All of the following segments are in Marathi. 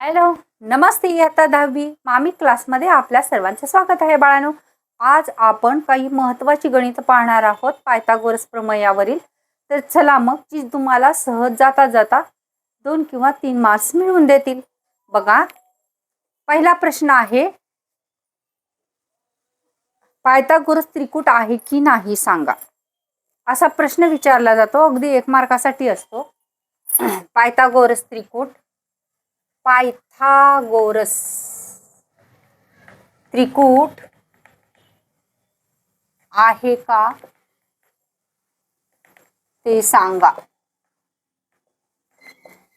हॅलो नमस्ते इयत्ता दहावी मामी क्लासमध्ये आपल्या सर्वांचं स्वागत आहे बाळांनो. आज आपण काही महत्त्वाची गणितं पाहणार आहोत पायथागोरस प्रमेयावरील. तर चला मग जी तुम्हाला सहज जाता जाता दोन किंवा तीन मार्क्स मिळवून देतील. बघा पहिला प्रश्न आहे पायथागोरस त्रिकूट आहे की नाही सांगा. असा प्रश्न विचारला जातो अगदी एक मार्कासाठी असतो. Pythagoras Trikut Pythagoras. त्रिकूट आहे का? ते सांगा.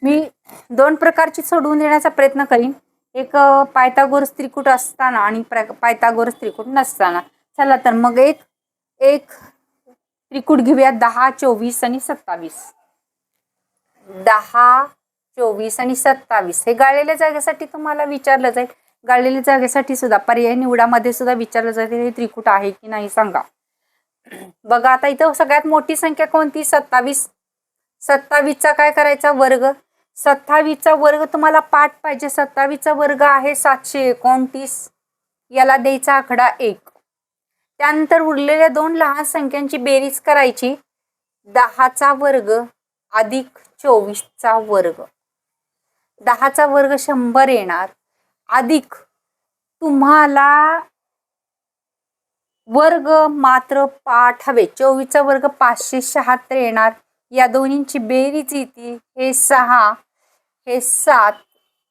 मी दोन प्रकारची सोडवून देण्याचा प्रयत्न करीन. एक पायथागोरस त्रिकूट असताना आणि पायथागोरस त्रिकूट नसताना. चला तर मग एक एक त्रिकूट घेऊया. दहा चोवीस आणि सत्तावीस. दहा चोवीस आणि सत्तावीस. हे गाळलेल्या जागेसाठी तुम्हाला विचारलं जाईल. गाळलेल्या जागेसाठी सुद्धा पर्याय निवडामध्ये सुद्धा विचारलं जाईल हे त्रिकूट आहे की नाही सांगा. बघा आता इथं सगळ्यात मोठी संख्या कोणती? सत्तावीस. सत्तावीसचा काय करायचा वर्ग? सत्तावीसचा वर्ग तुम्हाला पाठ पाहिजे. सत्तावीसचा वर्ग आहे सातशे एकोणतीस. याला द्यायचा आकडा एक. त्यानंतर उरलेल्या दोन लहान संख्यांची बेरीज करायची. दहाचा वर्ग अधिक चोवीसचा वर्ग. दहाचा वर्ग शंभर येणार. अधिक तुम्हाला वर्ग मात्र पाठ हवे. चोवीसचा वर्ग पाचशे शहात्तर येणार. या दोन्हींची बेरीज येते हे सहा हे सात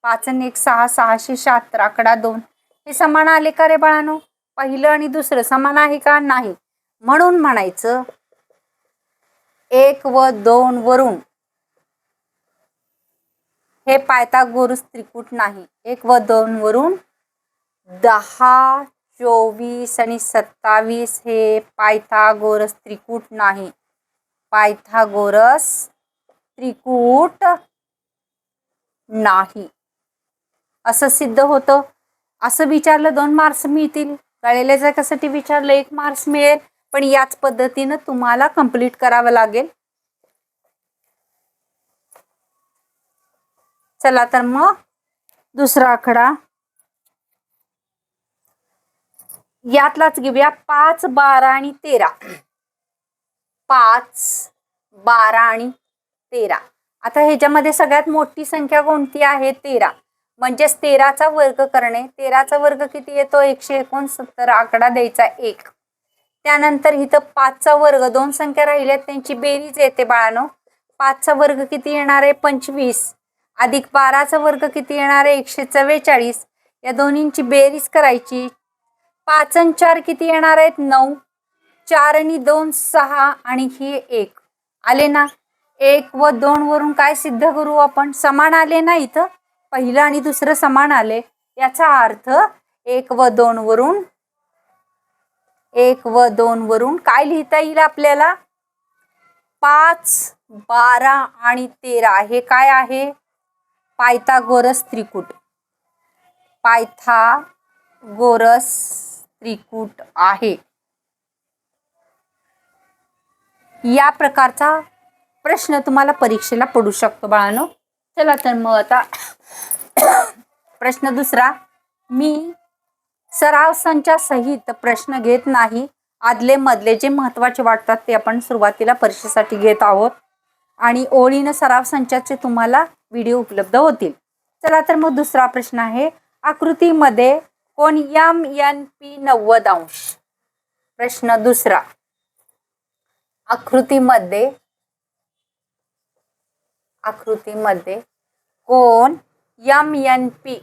पाच आणि एक सहा सहाशे शहात्तर आकडा दोन. हे समान आले का रे बाळानो? पहिलं आणि दुसरं समान आहे का? नाही. म्हणून म्हणायचं एक व दोन वरून. हे पायथागोरस त्रिकूट नाही. एक व दोन वरून दहा चोवीस आणि सत्तावीस हे पायथागोरस त्रिकूट नाही. पायथागोरस त्रिकूट नाही. असं सिद्ध होतं. असं विचारलं दोन मार्क्स मिळतील. कळलेल्या जागासाठी विचारलं एक मार्क्स मिळेल. पण याच पद्धतीनं तुम्हाला कंप्लीट करावं लागेल. चला तर मग दुसरा आकडा. यातलाच घेऊया पाच बारा आणि तेरा. पाच बारा आणि तेरा. आता ह्याच्यामध्ये सगळ्यात मोठी संख्या कोणती आहे? तेरा. म्हणजेच तेराचा वर्ग करणे. तेराचा वर्ग किती येतो? एकशे एकोणसत्तर. आकडा द्यायचा एक. त्यानंतर इथं पाचचा वर्ग दोन संख्या राहिल्यात त्यांची बेरीज येते बाळानो. पाचचा वर्ग किती येणार आहे? पंचवीस. अधिक बाराचा वर्ग किती येणार? आहे एकशे चव्वेचाळीस या दोन्हींची बेरीज करायची. पाच आणि चार किती येणार आहेत? नऊ. चार आणि दोन सहा आणि ही एक. आले ना? एक व दोन वरून काय सिद्ध करू आपण? समान आले ना इथं? पहिलं आणि दुसरं समान आले. याचा अर्थ एक व दोन वरून एक व दोन वरून काय लिहिता येईल आपल्याला? पाच बारा आणि तेरा. हे काय आहे? पायथागोरस त्रिकूट. पायथागोरस त्रिकूट आहे. या प्रकारचा प्रश्न तुम्हाला परीक्षेला पडू शकतो बाळानो. चला तर मग आता प्रश्न दुसरा. मी सराव संचासहित प्रश्न घेत नाही. आदले मधले जे महत्त्वाचे वाटतात ते आपण सुरुवातीला परीक्षेसाठी घेत आहोत. आणि ओळीनं सराव संचाचे तुम्हाला व्हिडिओ उपलब्ध होतील. चला तर मग दुसरा प्रश्न आहे. आकृतीमध्ये कोण यम एन पी नव्वद अंश? प्रश्न दुसरा. आकृतीमध्ये आकृतीमध्ये कोण यम एन पी?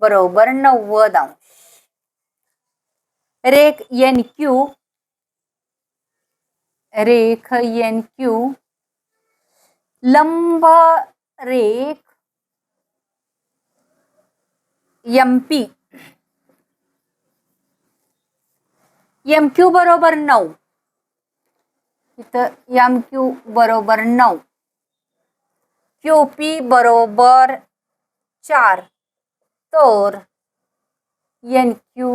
बरोबर नव्वद अंश. रेख एन क्यू रेख एन क्यू लंब रेख एम पी एम क्यू बरोबर नऊ। इथं एम क्यू बरोबर नऊ। क्यू पी बरोबर चार। तर एन क्यू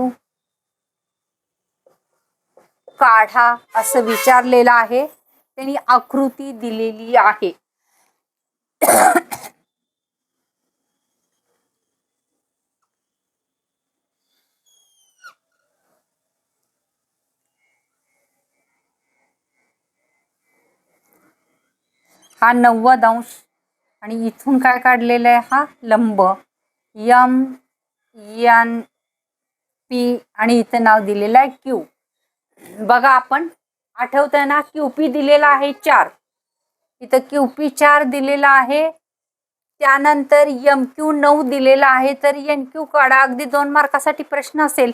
काढा असं विचारलेलं आहे. त्यांनी आकृती दिलेली आहे. हा नव्वद अंश. आणि इथून काय काढलेला आहे हा लंब. यम एन पी आणि इथं नाव दिलेलं आहे क्यू. बघा आपण आठवतंय ना क्यू पी दिलेला आहे चार. इथं क्यू पी चार दिलेला आहे. त्यानंतर यम क्यू नऊ दिलेला आहे. तर एन क्यू काढा. अगदी दोन मार्कासाठी प्रश्न असेल.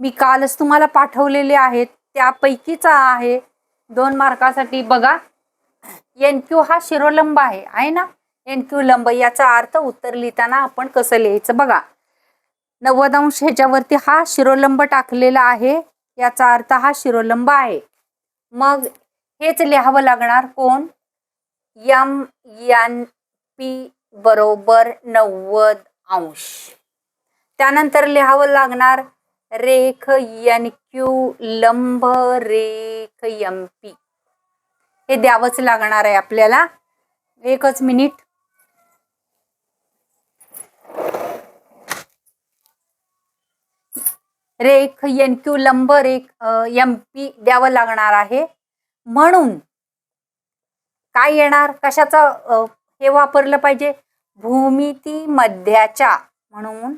मी कालच तुम्हाला पाठवलेले आहेत. त्यापैकीचा आहे. दोन मार्कासाठी बघा. एन क्यू हा शिरोलंब आहे. आहे ना? एन क्यू लंब. याचा अर्थ उत्तर लिहिताना आपण कसं लिहायचं बघा. नव्वद अंश ह्याच्यावरती हा शिरोलंब टाकलेला आहे. याचा अर्थ हा शिरोलंब आहे. मग हेच लिहावं लागणार कोण? यम यन पी बरोबर नव्वद अंश. त्यानंतर लिहावं लागणार रेख यन क्यू लंब रेख यम पी. हे द्यावंच लागणार आहे आपल्याला. एकच मिनिट. रेख एन क्यू लंब रेख एम पी द्यावं लागणार आहे. म्हणून काय येणार? कशाचा हे वापरलं पाहिजे? भूमिती मध्याच्या. म्हणून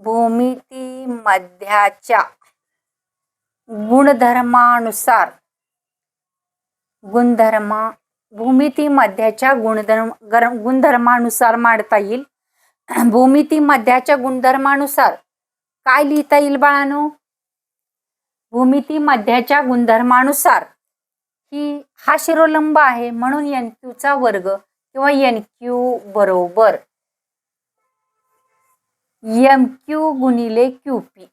भूमिती मध्याच्या गुणधर्मानुसार गुणधर्मा भूमिती मध्याच्या गुणधर्म गुणधर्मानुसार मांडता येईल. भूमिती मध्याच्या गुणधर्मानुसार काय लिहिता येईल बाळानो? भूमिती मध्याच्या गुणधर्मानुसार ही हा शिरोलंब आहे म्हणून एन क्यूचा वर्ग किंवा एन क्यू बरोबर. एम क्यू गुणिले क्यू पी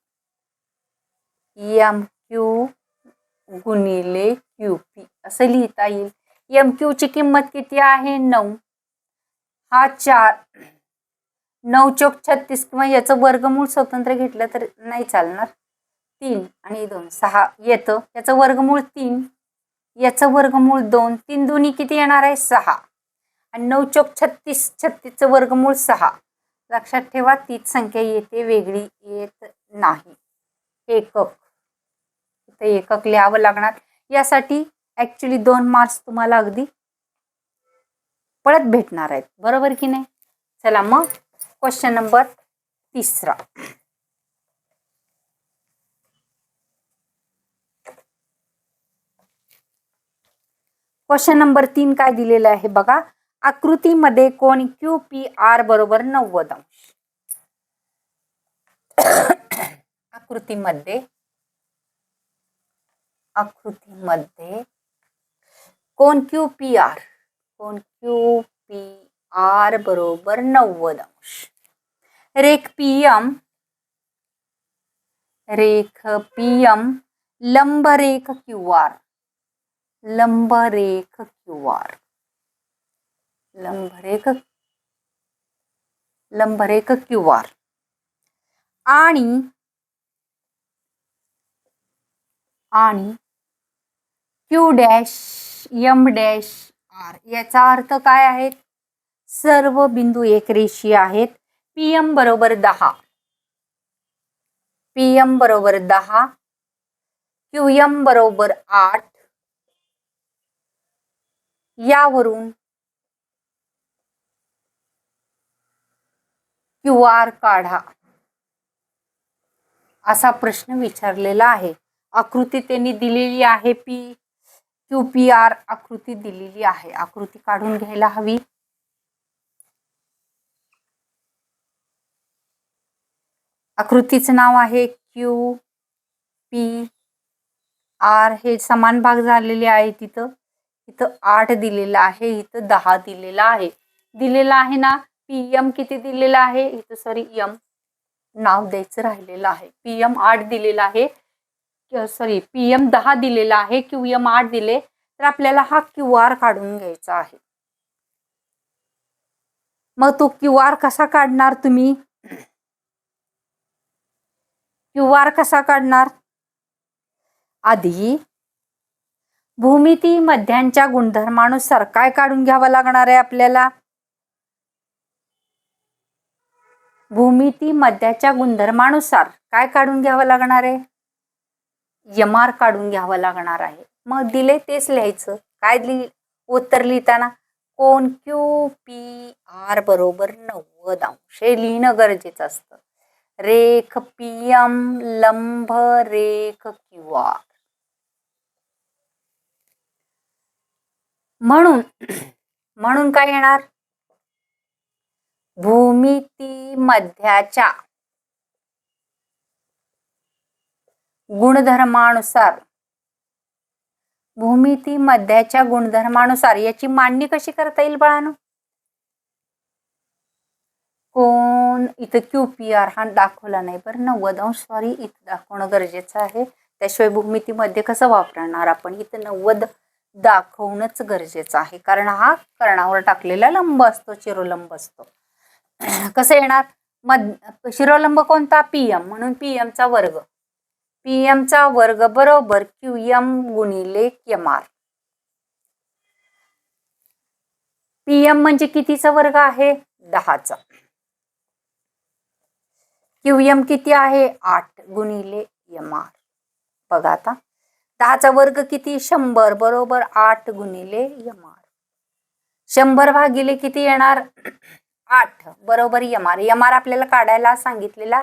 एम क्यू गुणिले क्यू पी असं लिहिता येईल. एम क्यूची किंमत किती आहे? नऊ. हा चार नऊ चौक छत्तीस किंवा याचं वर्गमूळ स्वतंत्र घेतलं तर नाही चालणार. तीन आणि दोन सहा येतं. याचं वर्गमूळ तीन याचं वर्गमूळ दोन. तीन दोन्ही किती येणार आहे? सहा. आणि नऊ चौक छत्तीस छत्तीसचं वर्गमूळ सहा. लक्षात ठेवा तीच संख्या येते वेगळी येत नाही. एकक. इथं एकक लिहावं लागणार. यासाठी ॲक्च्युली दोन मार्क्स तुम्हाला अगदी पळत भेटणार आहेत. बरोबर की नाही? चला मग. क्वेश्चन नंबर तीसरा। क्वेश्चन नंबर तीन काय दिलेलं आहे बघा? आकृतीमध्ये कोण क्यू पी आर बरोबर नव्वद अंश. आकृतीमध्ये आकृतीमध्ये कोण क्यू पी आर कोण क्यू पी आर बरोबर नव्वद अंश. रेख पी एम रेख पी एम लंब रेख क्यू आर लंब रेख क्यू आर लंबरेख लंबरेख क्यू आर आणि आणि Q dash M dash R याचा अर्थ काय आहे? सर्व बिंदू एकरेषीय आहेत. पी एम बरोबर दहा. पी एम बरोबर दहा. क्यू एम बरोबर आठ. यावरून क्यू आर काढा. असा प्रश्न विचारलेला आहे. आकृती त्यांनी दिलेली आहे पी क्यू पी आर आकृती दिलेली आहे. आकृती काढून घ्यायला हवी. आकृतीचं नाव आहे क्यू पी आर हे समान भाग झालेले आहे तिथं. इथं आठ दिलेलं आहे इथं दहा दिलेला आहे. दिलेला आहे ना पी एम किती दिलेलं आहे? इथं सॉरी यम नाव द्यायचं राहिलेलं आहे. पी एम आठ दिलेला आहे. सॉरी पी एम दहा दिलेला आहे क्यू एम आठ दिले तर आपल्याला हा क्यू आर काढून घ्यायचा आहे. मग तो क्यू आर कसा काढणार तुम्ही? क्यू आर कसा काढणार? आधी भूमिती मध्यांच्या गुणधर्मानुसार काय काढून घ्यावं लागणार आहे आपल्याला? भूमिती मध्याच्या गुणधर्मानुसार काय काढून घ्यावं लागणार आहे? यमार काढून घ्यावं लागणार आहे. मग दिले तेच लिहायचं. काय लिहि उत्तर लिहिताना? कोण क्यू पी आर बरोबर नव्वद अंश हे लिहिणं गरजेचं असतं. रेख पी लंब रेख क्यू आर म्हणून म्हणून काय येणार? भूमिती मध्याच्या गुणधर्मानुसार. भूमिती मध्याच्या गुणधर्मानुसार याची मांडणी कशी करता येईल बाळानो? कोण इथं क्यू पी आर हा दाखवला नाही. बरं नव्वद अंश सॉरी इथं दाखवणं गरजेचं आहे. त्याशिवाय भूमितीमध्ये कसं वापरणार आपण? इथं नव्वद दाखवणंच गरजेचं आहे. कारण हा कर्णावर टाकलेला लंब असतो चिरोलंब असतो. कसं येणार? मध शिरोलंब कोणता? पी एम म्हणून पी एमचा वर्ग. पी एमचा वर्ग बरोबर क्यू एम गुणिले एम आर पी एम म्हणजे कितीचा वर्ग आहे? दहाचा. क्यू एम किती आहे? आठ गुणिले एम आर बघा आता. दहाचा वर्ग किती? शंभर. बरोबर आठ गुणिले एम आर शंभर भागिले किती येणार? आठ. बरोबर एम आर एम आर आपल्याला काढायला सांगितलेला?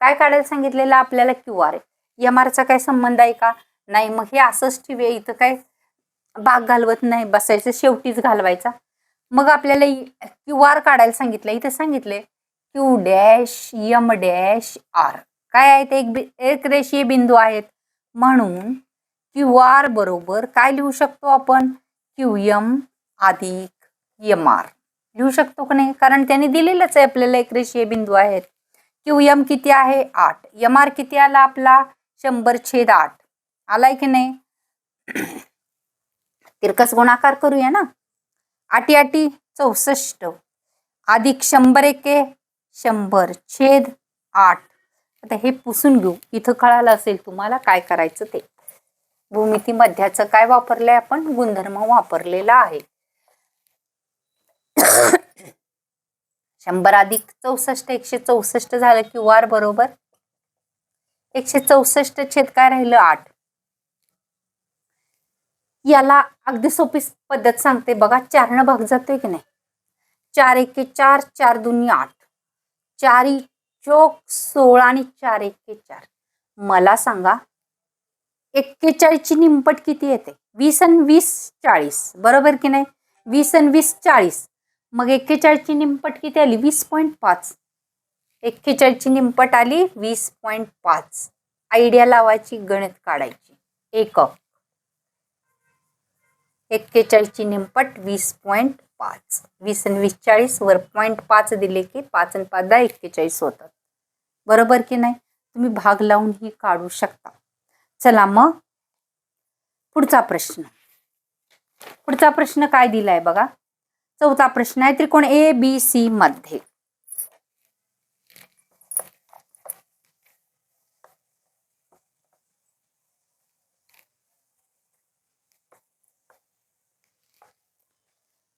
काय काढायला सांगितलेलं? आपल्याला क्यू आर एम आरचा काय संबंध आहे का? नाही. मग हे असंच ठेवूया. इथं काय भाग घालवत नाही. बसायचं. शेवटीच घालवायचा. मग आपल्याला क्यू आर काढायला सांगितलं. इथं सांगितले Q dash M dash R काय आहेत? एक बि एक रेषीय बिंदू आहेत. म्हणून क्यू आर बरोबर काय लिहू शकतो आपण? क्यू यम अधिक यम आर लिहू शकतो का नाही? कारण त्याने दिलेलंच आहे आपल्याला एक रेषीय बिंदू आहेत. क्यू यम किती आहे? आठ. यम आर किती आला आपला? शंभर छेद आठ. आलाय की नाही? तिरकस गुणाकार करूया ना? आटी आटी चौसष्ट. अधिक शंभर एके शंभर छेद आठ. आता हे पुसून घेऊ. इथं कळालं असेल तुम्हाला काय करायचं ते. भूमिती मध्याचं काय वापरलंय आपण? गुणधर्म वापरलेला आहे. शंभर अधिक चौसष्ट एकशे चौसष्ट झालं क्यू आर बरोबर. एकशे चौसष्ट छेद काय राहिलं? आठ. याला अगदी सोपी पद्धत सांगते बघा. चारनं भाग जातोय की नाही? चार एके चार चार दुनी आठ. चारी चोक सोळा आणि चार एके चार मला सांगा एक्केचाळीसची निंपट किती येते? वीस आणि वीस चाळीस. बरोबर की नाही? वीस आणि वीस चाळीस. मग एक्केचाळीसची निंपट किती आली? वीस पॉईंट पाच. एक्केचाळीसची निंपट आली वीस पॉईंट पाच. आयडिया लावायची गणित काढायची. एकक. एक्केचाळीसची निंपट वीस पॉईंट पाच. वीस आणि वीस चाळीसवर पॉईंट पाच दिले की पाच आणि पाच दहा एक्केचाळीस होतात. बरोबर की नाही? तुम्ही भाग लावून ही काढू शकता. चला मग पुढचा प्रश्न. पुढचा प्रश्न काय दिलाय बघा? चौथा प्रश्न आहे त्रिकोण ए बी सी मध्ये.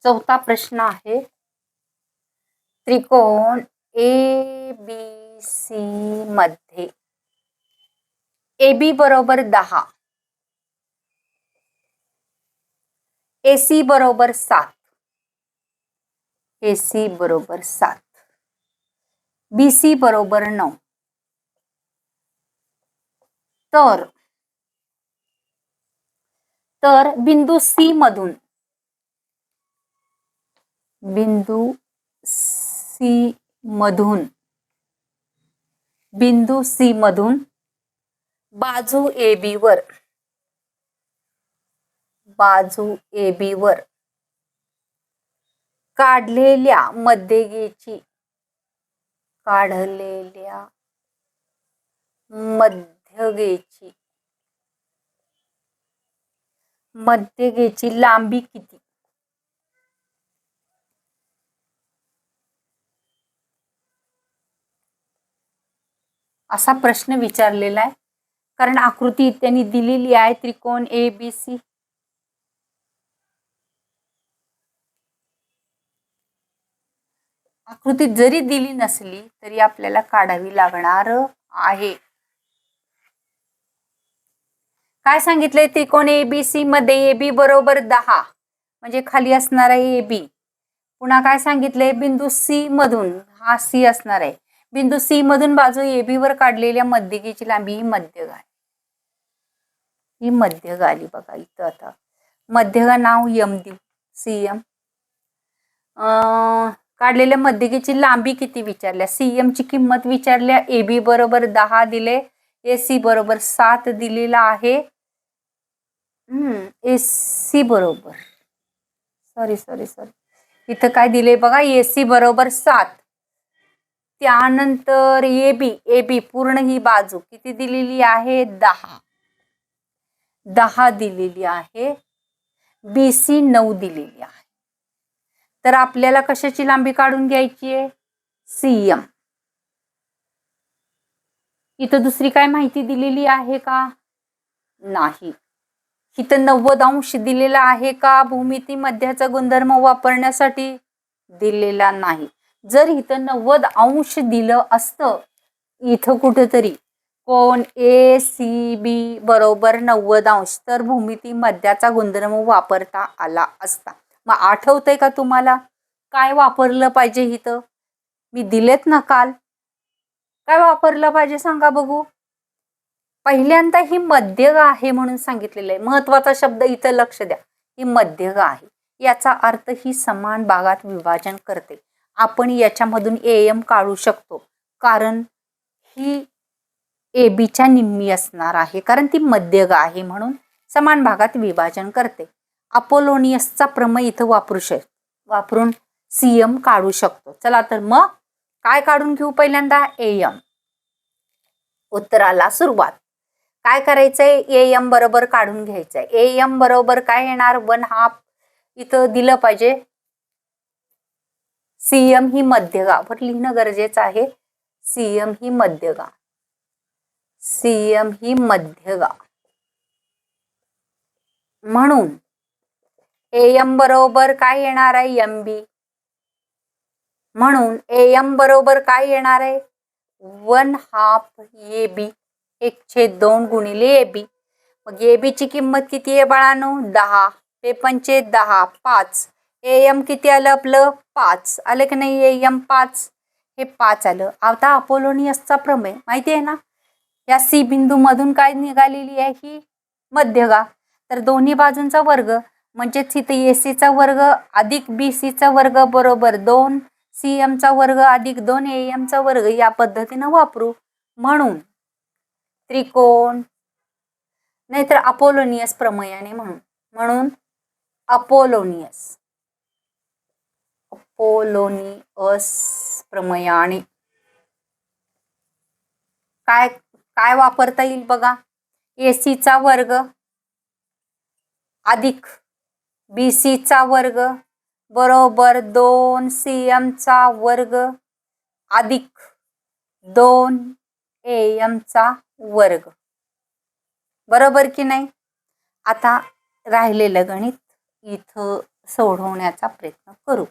चौथा प्रश्न आहे. त्रिकोण ए बी सी मध्ये. ए बी बरोबर दहा. ए सी बरोबर सात. ए सी बरोबर सात. बी सी बरोबर नऊ. तर तर बिंदू सी मधून बिंदू सी मधून. बिंदू सी मधून बाजू ए बी वर. बाजू ए बी वर. काढलेल्या मध्यगेची काढलेल्या मध्यगेची मध्यगेची लांबी किती? असा प्रश्न विचारलेला आहे. कारण आकृती त्यांनी दिलेली आहे त्रिकोण ए बी सी आकृती जरी दिली नसली तरी आपल्याला काढावी लागणार आहे. काय सांगितलंय त्रिकोण ए बी सी मध्ये? ए बी बरोबर दहा. म्हणजे खाली असणार आहे ए बी पुन्हा काय सांगितलंय? बिंदू सी मधून हा सी असणार आहे. बिंदू सी मधून बाजू एबी वर काढलेल्या मध्यगेची लांबी ही मध्यग आहे ही मध्यग आली बघा इथं आता. मध्यगा नाव यम देऊ सी एम काढलेल्या मध्यगेची लांबी किती विचारल्या? सी एम ची किंमत विचारल्या ए बी बरोबर दहा दिले ए सी बरोबर सात दिलेला आहे. ए सी बरोबर. सॉरी सॉरी सॉरी इथं काय दिले बघा ए सी बरोबर सात. त्यानंतर ए बी ए बी पूर्ण ही बाजू किती दिलेली आहे? दहा. दहा दिलेली आहे. बी सी नऊ दिलेली आहे. तर आपल्याला कशाची लांबी काढून घ्यायची आहे? C M. इथं दुसरी काय माहिती दिलेली आहे का? नाही. इथं नव्वद अंश दिलेला आहे का? भूमिती मध्याचा गुणधर्म वापरण्यासाठी दिलेला नाही. जर इथं नव्वद अंश दिलं असतं इथं कुठंतरी. कोण ए सी बी बरोबर नव्वद अंश तर भूमिती मध्याचा गुणधर्म वापरता आला असता. मग आठवतंय का तुम्हाला? काय वापरलं पाहिजे इथं? मी दिलेत ना काल? काय वापरलं पाहिजे सांगा बघू. पहिल्यांदा ही मध्यग आहे म्हणून सांगितलेलं आहे. महत्त्वाचा शब्द इथं लक्ष द्या. ही मध्यग आहे. याचा अर्थ ही समान भागात विभाजन करते. आपण याच्यामधून ए एम काढू शकतो. कारण ही ए बीच्या निम्मी असणार आहे. कारण ती मध्यग आहे म्हणून समान भागात विभाजन करते. अपोलोनियसचा प्रमय इथं वापरू शक वापरून सी एम काढू शकतो. चला तर मग काय काढून घेऊ पहिल्यांदा? ए एम उत्तराला सुरुवात. काय करायचंय? ए एम बरोबर काढून घ्यायचंय. ए एम बरोबर काय येणार? वन हाफ इथं दिलं पाहिजे. सीएम ही मध्यगावर लिहिणं गरजेचं आहे. सीएम ही मध्यगा सीएम ही मध्यगा म्हणून एम बरोबर काय येणार आहे? M B. म्हणून एम बरोबर काय येणार आहे? One half A B. एक छेद दोन गुणिले ए बी. मग ए बीची किंमत किती आहे बाळानो? दहा. ते पंचे दहा. पाच. ए एम किती आलं आपलं? पाच. आलं की नाही ए एम पाच? हे पाच आलं. आता अपोलोनियसचा प्रमेय माहिती आहे ना? या सी बिंदूमधून काय निघालेली आहे? ही मध्यगा. तर दोन्ही बाजूंचा वर्ग म्हणजेच इथे ए सीचा वर्ग अधिक बी सीचा वर्ग बरोबर दोन. सी एमचा वर्ग अधिक दोन. ए एमचा वर्ग या पद्धतीनं वापरू. म्हणून त्रिकोण नाहीतर अपोलोनियस प्रमेयाने म्हणून. म्हणून अपोलोनियस. अपोलोनियस प्रमेयाने काय काय वापरता येईल बघा? ए सीचा वर्ग अधिक बी सीचा वर्ग बरोबर दोन सी एमचा वर्ग अधिक दोन ए एमचा वर्ग. बरोबर की नाही? आता राहिलेलं गणित इथं सोडवण्याचा प्रयत्न करू.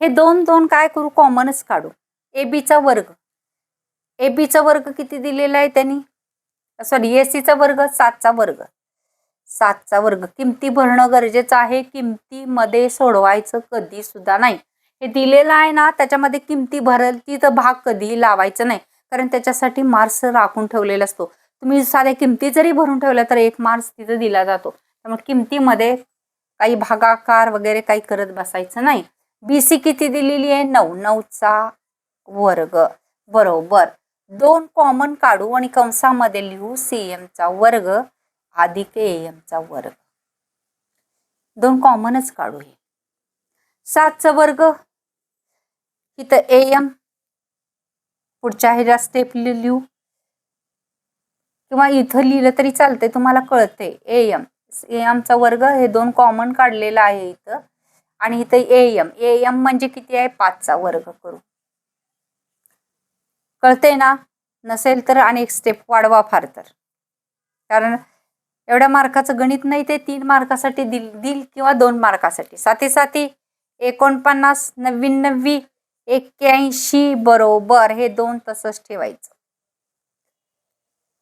हे दोन दोन काय करू? कॉमनच काढू. ए बीचा वर्ग. ए बीचा वर्ग किती दिलेला आहे त्यांनी? सॉरी ए सीचा वर्ग सातचा वर्ग. सातचा वर्ग. किमती भरणं गरजेचं आहे. किमतीमध्ये सोडवायचं कधी सुद्धा नाही. हे दिलेलं आहे ना त्याच्यामध्ये किमती भरल तिथं भाग कधीही लावायचं नाही. कारण त्याच्यासाठी मार्क्स राखून ठेवलेला असतो. तुम्ही साध्या किमती जरी भरून ठेवल्या तर एक मार्क्स तिथं दिला जातो. त्यामुळे किमतीमध्ये काही भागाकार वगैरे काही करत बसायचं नाही. बी सी किती दिलेली आहे? नऊ. नऊचा वर्ग. बरोबर. दोन कॉमन काढू आणि कंसामध्ये लिहू सी एमचा वर्ग अधिक ए एमचा वर्ग. दोन कॉमनच काढू हे. सातचा वर्ग. इथं ए एम पुढच्या ह्याच्या स्टेप लिहू. किंवा इथं लिहिलं तरी चालतंय तुम्हाला कळते ए एम ए एमचा वर्ग हे दोन कॉमन काढलेला आहे इथं. आणि इथं ए एम ए एम म्हणजे किती आहे? पाचचा वर्ग करू. कळते ना? नसेल तर आणि एक स्टेप वाढवा फार तर. कारण एवढ्या मार्काचं गणित नाही ते तीन मार्कासाठी दिल दिल किंवा दोन मार्कासाठी. साथी साथी एकोणपन्नास नव्याण्णवी एक्क्याऐंशी बरोबर हे दोन तसंच ठेवायचं.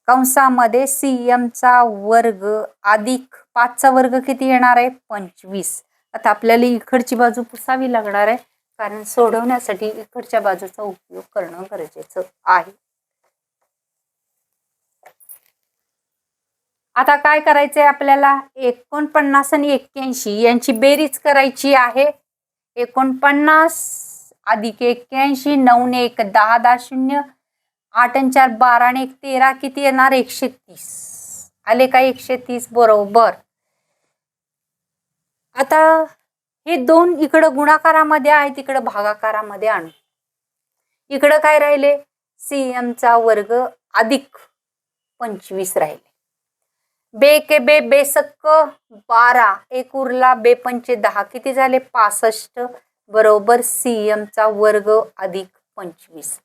कंसामध्ये सी एमचा वर्ग अधिक पाचचा वर्ग किती येणार आहे? पंचवीस. आता आपल्याला इकडची बाजू पुसावी लागणार आहे कारण सोडवण्यासाठी इकडच्या बाजूचा उपयोग करणं गरजेचं आहे. आता काय करायचंय आपल्याला? एकोणपन्नास आणि एक्क्याऐंशी यांची बेरीज करायची आहे. एकोणपन्नास अधिक एक्क्याऐंशी नऊ ने एक दहा दहा शून्य आठ आणि चार बारा आणि एक तेरा किती येणार? एकशे तीस. आले का एकशे तीस? बरोबर. आता हे दोन इकडं गुणाकारामध्ये आहे तिकडं भागाकारामध्ये आणू. इकडं काय राहिले? सी एमचा वर्ग अधिक पंचवीस राहिले. बे के बे बेसक्क बारा. एक उरला बे पंचे दहा. किती झाले? पासष्ट. बरोबर सी एमचा वर्ग अधिक पंचवीस.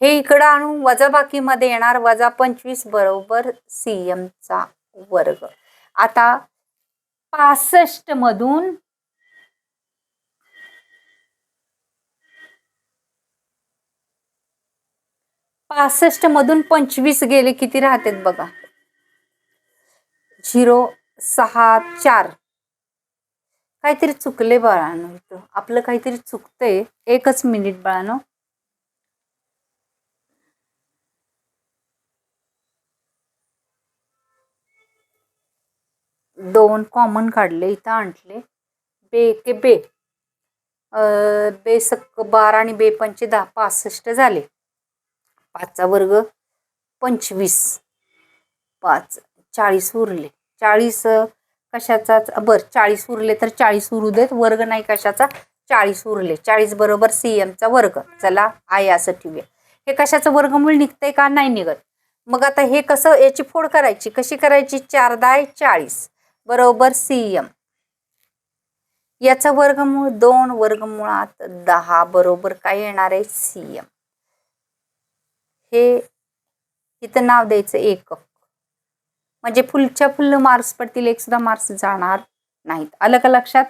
हे इकडं आणून वजाबाकीमध्ये येणार वजा पंचवीस. बरोबर सी एमचा वर्ग. आता पासष्ट मधून पासष्ट मधून पंचवीस गेले किती राहतात बघा? झिरो सहा चार. काहीतरी चुकले बाळानो इथं. आपलं काहीतरी चुकतंय. एकच मिनिट बाळानो. दोन कॉमन काढले इथं आणले. बे के बे. बे सक्क बारा आणि बे पंचे दहा पासष्ट झाले. पाचचा वर्ग पंचवीस. पाच चाळीस उरले. चाळीस कशाचाच बर चाळीस उरले तर चाळीस उरू देत. वर्ग नाही कशाचा? चाळीस उरले. चाळीस बरोबर सी एमचा वर्ग. चला आहे असं ठेवूया. हे कशाचं वर्गमूळ निघतंय का? नाही निघत. मग आता हे कसं याची फोड करायची? कशी करायची? चार दाय चाळीस. बरोबर सी एम याचा वर्गमूळ दोन वर्गमुळात दहा बरोबर काय येणार आहे? CM हे इथं नाव द्यायचं एकक. म्हणजे फुलच्या फुल मार्क्स पडतील एक सुद्धा मार्क्स जाणार नाहीत. आलं का लक्षात?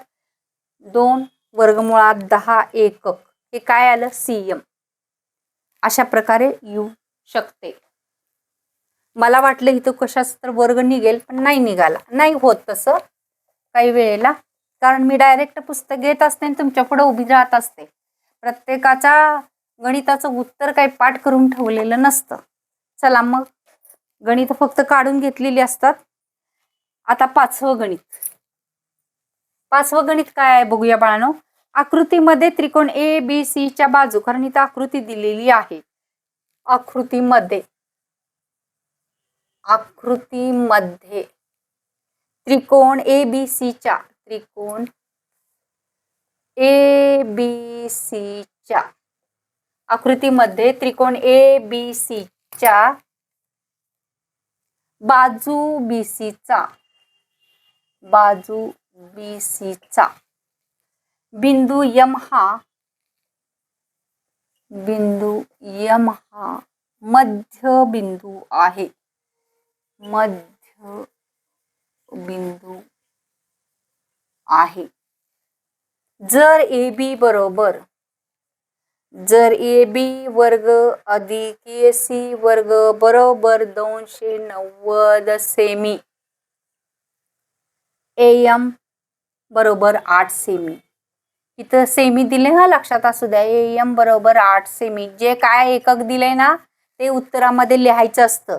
दोन वर्गमुळात दहा एकक. हे काय आलं? सीएम. अशा प्रकारे येऊ शकते. मला वाटलं इथं कशाच तर वर्ग निघेल पण नाही निघाला. नाही होत तसं काही वेळेला. कारण मी डायरेक्ट पुस्तक घेत असते आणि तुमच्यापुढे उभी राहत असते. प्रत्येकाचा गणिताचं उत्तर काही पाठ करून ठेवलेलं नसतं. चला मग. गणित फक्त काढून घेतलेली असतात. आता पाचवं गणित. पाचवं गणित काय आहे बघूया बाळानो. आकृतीमध्ये त्रिकोण ए बी सी च्या बाजू कारण इथं आकृती दिलेली आहे. आकृतीमध्ये. आकृतीमध्ये. त्रिकोण ए बी सीच्या त्रिकोण ए बी सीच्या आकृतीमध्ये त्रिकोण ए बी सीच्या बाजू बी सीचा बाजू बी सीचा बिंदू यम हा बिंदू यम हा मध्य बिंदू आहे. मध्य बिंदू आहे. जर ए बी बरोबर जर ए बी वर्ग अधिक ए सी वर्ग बरोबर दोनशे नव्वद सेमी ए एम बरोबर आठ सेमी. इथं सेमी दिले हा लक्षात असू द्या ए एम बरोबर आठ सेमी. जे काय एकक दिले ना ते उत्तरामध्ये लिहायचं असतं.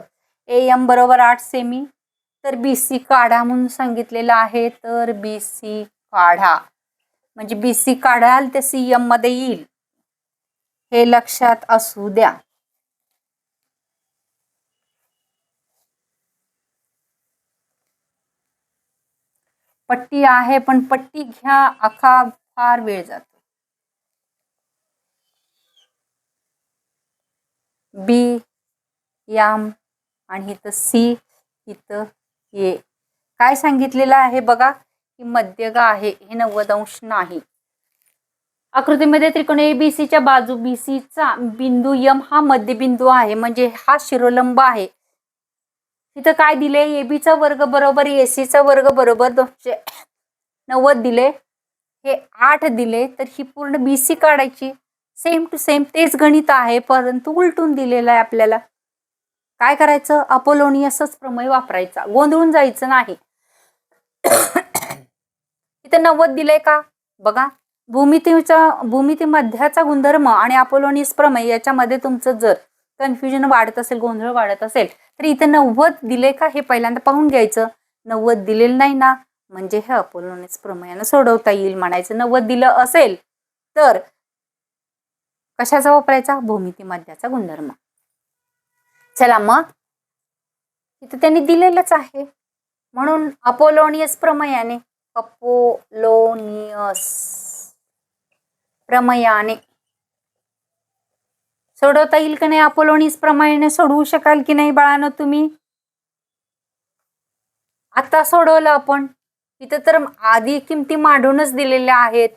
ए एम बरोबर आठ सेमी तर बी सी काढा म्हणून सांगितलेलं आहे. तर बी सी काढा. म्हणजे बी सी काढाल ते सी एममध्ये येईल. हे लक्षात असू द्या. पट्टी आहे पण पट्टी घ्या. आखा फार वेळ जातो. बी याम आणि इथं सी इथं ए. काय सांगितलेलं आहे बघा की मध्यगा आहे हे नव्वद अंश नाही. आकृतीमध्ये त्रिकोण ए बी सीच्या बाजू बी सीचा बिंदू यम हा मध्यबिंदू आहे म्हणजे हा शिरोलंब आहे. तिथं काय दिले ए बीचा वर्ग बरोबर ए सीचा वर्ग बरोबर दोनशे नव्वद दिले. हे आठ दिले तर ही पूर्ण बी सी काढायची. सेम टू सेम तेच गणित आहे परंतु उलटून दिलेलं आहे आपल्याला. काय करायचं? अपोलोनियसच प्रमेय वापरायचा. गोंधळून जायचं नाही. इथं नव्वद दिलंय का? बघा. भूमितीचा भूमिती मध्याचा गुणधर्म आणि अपोलोनियस प्रमेय याच्यामध्ये तुमचं जर कन्फ्युजन वाढत असेल गोंधळ वाढत असेल तर इथं नव्वद दिले का हे पहिल्यांदा पाहून घ्यायचं. नव्वद दिलेलं नाही ना. म्हणजे हे अपोलोनिस प्रमेयानं सोडवता येईल म्हणायचं. नव्वद दिलं असेल तर कशाचा वापरायचा? भूमिती मध्याचा गुणधर्म. चला मग. इथं त्यांनी दिलेलंच आहे. म्हणून अपोलोनियस प्रमयाने अपोलोनियस प्रमयाने. सोडवता येईल का नाही अपोलोनियस प्रमयाने? सोडवू शकाल की नाही बाळानं तुम्ही? आता सोडवलं आपण. इथं तर आधी किमती मांडूनच दिलेल्या आहेत.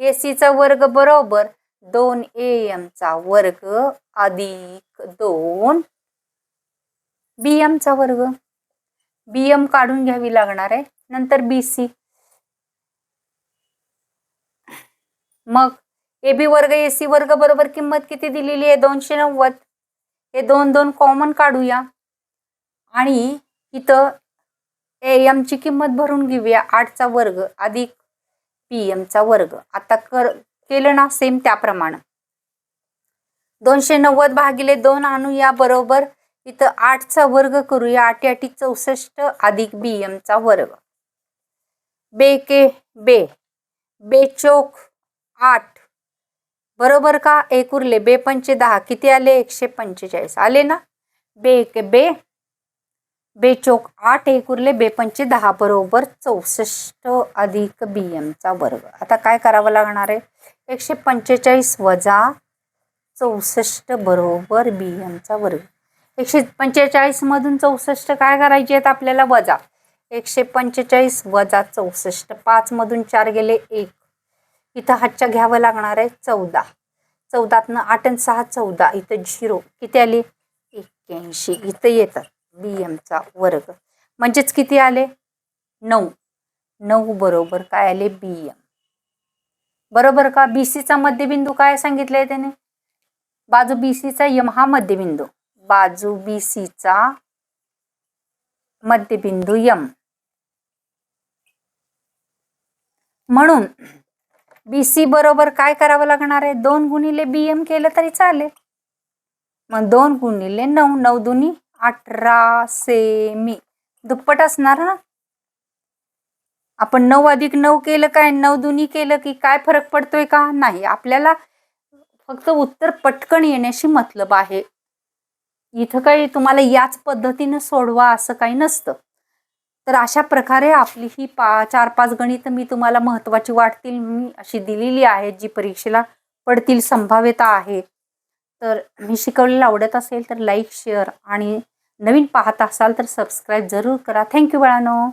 एसीचा वर्ग बरोबर दोन ए एमचा वर्ग अधिक दोन बी एमचा वर्ग. बी एम काढून घ्यावी लागणार आहे. नंतर बी सी मग ए बी वर्ग ए सी वर्ग बरोबर किंमत किती दिलेली आहे? दोनशे नव्वद. हे दोन दोन कॉमन काढूया. आणि इथं ए एमची किंमत भरून घेऊया. आठचा वर्ग अधिक पी एमचा वर्ग. आता कर केलं ना सेम त्याप्रमाणे. दोनशे नव्वद भागिले दोन आणूया बरोबर इथं आठचा वर्ग करूया. आठ आठी चौसष्ट अधिक बी एमचा वर्ग. बे के बे. बेचोक आठ. बरोबर का? एक उरले. बे पंचे दहा. किती आले? एकशे पंचेचाळीस. आले ना? बे के बे. बेचोक आठ. एक उरले. बे पंचे दहा. बरोबर चौसष्ट अधिक बी एमचा वर्ग. आता काय करावं लागणार आहे? एकशे पंचेचाळीस वजा चौसष्ट बरोबर बी एमचा वर्ग. एकशे पंचेचाळीस मधून चौसष्ट काय करायचे आहेत आपल्याला? वजा. एकशे पंचेचाळीस वजा चौसष्ट. पाच मधून चार गेले एक. इथं हातच्या घ्यावं लागणार आहे चौदा. चौदातनं आठ आणि सहा चौदा. इथं झिरो. किती आले? एक्क्याऐंशी. इथं येतात. बी एमचा वर्ग. म्हणजेच किती आले? नऊ. नऊ बरोबर काय आले? B M. बरोबर का? बी सीचा मध्यबिंदू काय सांगितलंय त्याने? बाजू बी सीचा यम हा मध्यबिंदू. बाजू बी सीचा मध्यबिंदू यम म्हणून बी सी बरोबर काय करावं लागणार आहे? दोन गुणिले बी एम केलं तरी चालेल. मग दोन गुणिले नऊ नऊ दुनी अठरा सेमी. दुप्पट असणार ना? आपण नऊ अधिक नऊ केलं काय? नऊ दुनी केलं की काय फरक पडतोय का? नाही आपल्याला फक्त उत्तर पटकन येण्याशी मतलब आहे. इथं काही तुम्हाला याच पद्धतीनं सोडवा असं काही नसतं. तर अशा प्रकारे आपली ही पा चार पाच गणितं मी तुम्हाला महत्त्वाची वाटतील मी अशी दिलेली आहेत जी परीक्षेला पडतील संभाव्यता आहे. तर मी शिकवलेलं आवडत असेल तर लाईक शेअर आणि नवीन पाहत असाल तर सबस्क्राईब जरूर करा. थँक्यू बाळानो.